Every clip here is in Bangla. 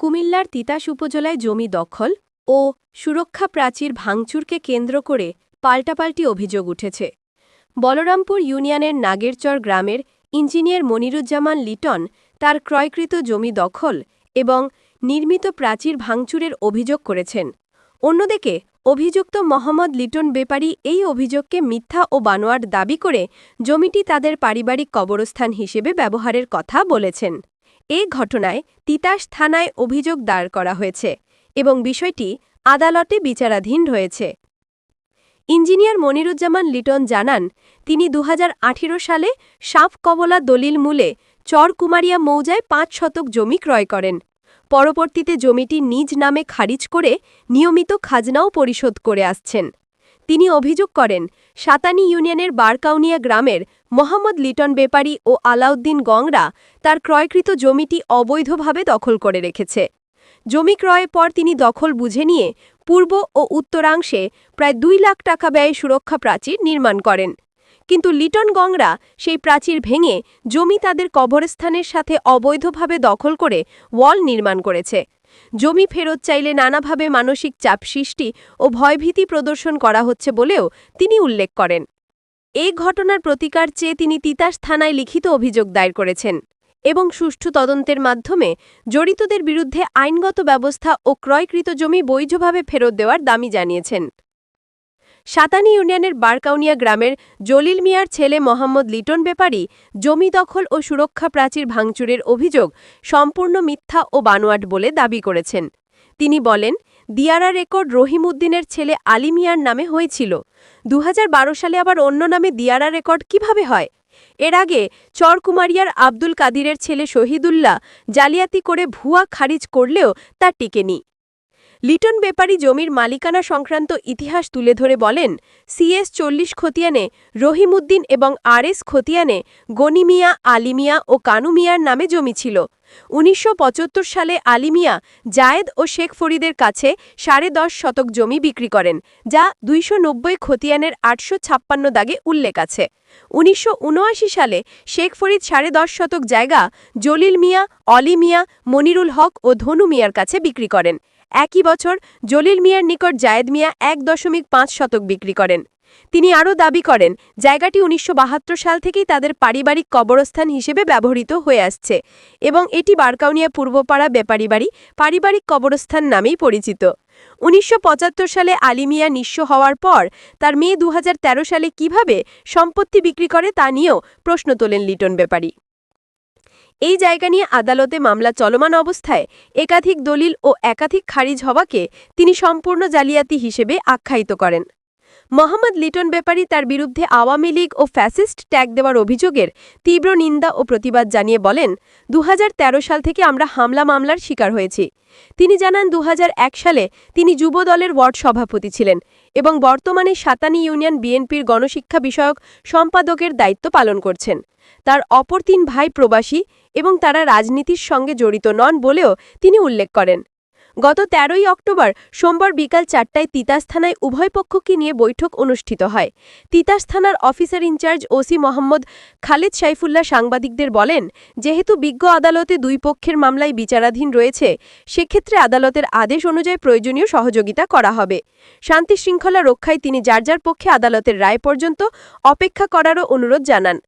কুমিল্লার তিতাস উপজেলায় জমি দখল ও সুরক্ষা প্রাচীর ভাঙচুরকে কেন্দ্র করে পাল্টাপাল্টি অভিযোগ উঠেছে। বলরামপুর ইউনিয়নের নাগেরচর গ্রামের ইঞ্জিনিয়ার মনিরুজ্জামান লিটন তার ক্রয়কৃত জমি দখল এবং নির্মিত প্রাচীর ভাঙচুরের অভিযোগ করেছেন। অন্যদিকে, অভিযুক্ত মোহাম্মদ লিটন বেপারী এই অভিযোগকে মিথ্যা ও বানোয়ার দাবি করে জমিটি তাদের পারিবারিক কবরস্থান হিসেবে ব্যবহারের কথা বলেছেন। এ ঘটনায় তিতাস থানায় অভিযোগ দায়ের করা হয়েছে এবং বিষয়টি আদালতে বিচারাধীন রয়েছে। ইঞ্জিনিয়ার মনিরুজ্জামান লিটন জানান, তিনি দু হাজার আঠেরো সালে সাফ কবলা দলিল মূলে চরকুমারিয়া মৌজায় পাঁচ শতক জমি ক্রয় করেন। পরবর্তীতে জমিটি নিজ নামে খারিজ করে নিয়মিত খাজনাও পরিশোধ করে আসছেন। তিনি অভিযোগ করেন, সাতানি ইউনিয়নের বারকাউনিয়া গ্রামের মোহাম্মদ লিটন বেপারী ও আলাউদ্দিন গংরা তার ক্রয়কৃত জমিটি অবৈধভাবে দখল করে রেখেছে। জমি ক্রয়ের পর তিনি দখল বুঝে নিয়ে পূর্ব ও উত্তরাংশে প্রায় দুই লাখ টাকা ব্যয়ে সুরক্ষা প্রাচীর নির্মাণ করেন। কিন্তু লিটন গংরা সেই প্রাচীর ভেঙে জমি তাদের কবরস্থানের সাথে অবৈধভাবে দখল করে ওয়াল নির্মাণ করেছে। জমি ফেরত চাইলে নানাভাবে মানসিক চাপ সৃষ্টি ও ভয়ভীতি প্রদর্শন করা হচ্ছে বলেও তিনি উল্লেখ করেন। এই ঘটনার প্রতিকার চেয়ে তিনি তিতাস থানায় লিখিত অভিযোগ দায়ের করেছেন এবং সুষ্ঠু তদন্তের মাধ্যমে জড়িতদের বিরুদ্ধে আইনগত ব্যবস্থা ও ক্রয়কৃত জমি বৈধভাবে ফেরত দেওয়ার দামি জানিয়েছেন। সাতানি ইউনিয়নের বারকাউনিয়া গ্রামের জলিল মিয়ার ছেলে মোহাম্মদ লিটন ব্যাপারী জমি দখল ও সুরক্ষা প্রাচীর ভাঙচুরের অভিযোগ সম্পূর্ণ মিথ্যা ও বানোয়াট বলে দাবি করেছেন। তিনি বলেন, দিয়ারা রেকর্ড রহিম উদ্দিনের ছেলে আলী মিয়ার নামে হয়েছিল। দু হাজার বারো সালে আবার অন্য নামে দিয়ারা রেকর্ড কীভাবে হয়? এর আগে চরকুমারিয়ার আব্দুল কাদিরের ছেলে শহীদুল্লাহ জালিয়াতি করে ভুয়া খারিজ করলেও তা টিকেনি। লিটন বেপারি জমির মালিকানা সংক্রান্ত ইতিহাস তুলে ধরে বলেন সিএস চল্লিশ খতিয়ানে রহিমউদ্দিন এবং আরএস খতিয়ানে গনিমিয়া, আলিমিয়া ও কানুমিয়ার নামে জমি ছিল। উনিশশো পঁচাত্তর সালে আলিমিয়া, জায়েদ ও শেখ ফরিদের কাছে সাড়ে দশ শতক জমি বিক্রি করেন, যা দুইশো নব্বই খতিয়ানের আটশো ছাপ্পান্ন দাগে উল্লেখ আছে। উনিশশো উনআশি সালে শেখ ফরিদ সাড়ে দশ শতক জায়গা জলিল মিয়া, অলি মিয়া, মনিরুল হক ও ধনু মিয়ার কাছে বিক্রি করেন। একই বছর জলিল মিয়ার নিকট জায়েদ মিয়া এক দশমিক পাঁচ শতক বিক্রি করেন। তিনি আরও দাবি করেন, জায়গাটি উনিশশো বাহাত্তর সাল থেকেই তাদের পারিবারিক কবরস্থান হিসেবে ব্যবহৃত হয়ে আসছে এবং এটি বারকাউনিয়া পূর্বপাড়া বেপারি বাড়ি পারিবারিক কবরস্থান নামেই পরিচিত। উনিশশো পঁচাত্তর সালে আলিমিয়া নিঃস্ব হওয়ার পর তার মেয়ে দু হাজার তেরো সালে কীভাবে সম্পত্তি বিক্রি করে তা নিয়েও প্রশ্ন তোলেন লিটন ব্যাপারী এই জায়গা নিয়ে আদালতে মামলা চলমান অবস্থায় একাধিক দলিল ও একাধিক খারিজ হওয়াকে তিনি সম্পূর্ণ জালিয়াতি হিসেবে আখ্যায়িত করেন। মোহাম্মদ লিটন ব্যাপারী তার বিরুদ্ধে আওয়ামী লীগ ও ফ্যাসিস্ট ট্যাগ দেওয়ার অভিযোগের তীব্র নিন্দা ও প্রতিবাদ জানিয়ে বলেন দু হাজার তেরো সাল থেকে আমরা হামলা মামলার শিকার হয়েছি। তিনি জানান, দুহাজার এক সালে তিনি যুব দলের ওয়ার্ড সভাপতি ছিলেন এবং বর্তমানে সাতানি ইউনিয়ন বিএনপির গণশিক্ষা বিষয়ক সম্পাদকের দায়িত্ব পালন করছেন। তার অপর তিন ভাই প্রবাসী এবং তারা রাজনীতির সঙ্গে জড়িত নন বলেও তিনি উল্লেখ করেন। গত তেরোই অক্টোবর সোমবার বিকাল চারটায় তিতাস থানায় উভয় পক্ষকে নিয়ে বৈঠক অনুষ্ঠিত হয়। তিতাস থানার officer incharge OC Mohammad Khaled Saifullah সাংবাদিকদের বলেন, যেহেতু বিজ্ঞ আদালতে দুই পক্ষের মামলায় বিচারাধীন রয়েছে, সেক্ষেত্রে আদালতের আদেশ অনুযায়ী প্রয়োজনীয় সহযোগিতা করা হবে। শান্তি শৃঙ্খলা রক্ষায় তিনি যার যার পক্ষে আদালতের রায় পর্যন্ত অপেক্ষা করারও অনুরোধ জানান।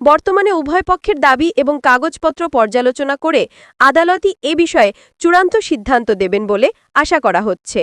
বর্তমানে উভয় পক্ষের দাবি এবং কাগজপত্র পর্যালোচনা করে আদালতই এ বিষয়ে চূড়ান্ত সিদ্ধান্ত দেবেন বলে আশা করা হচ্ছে।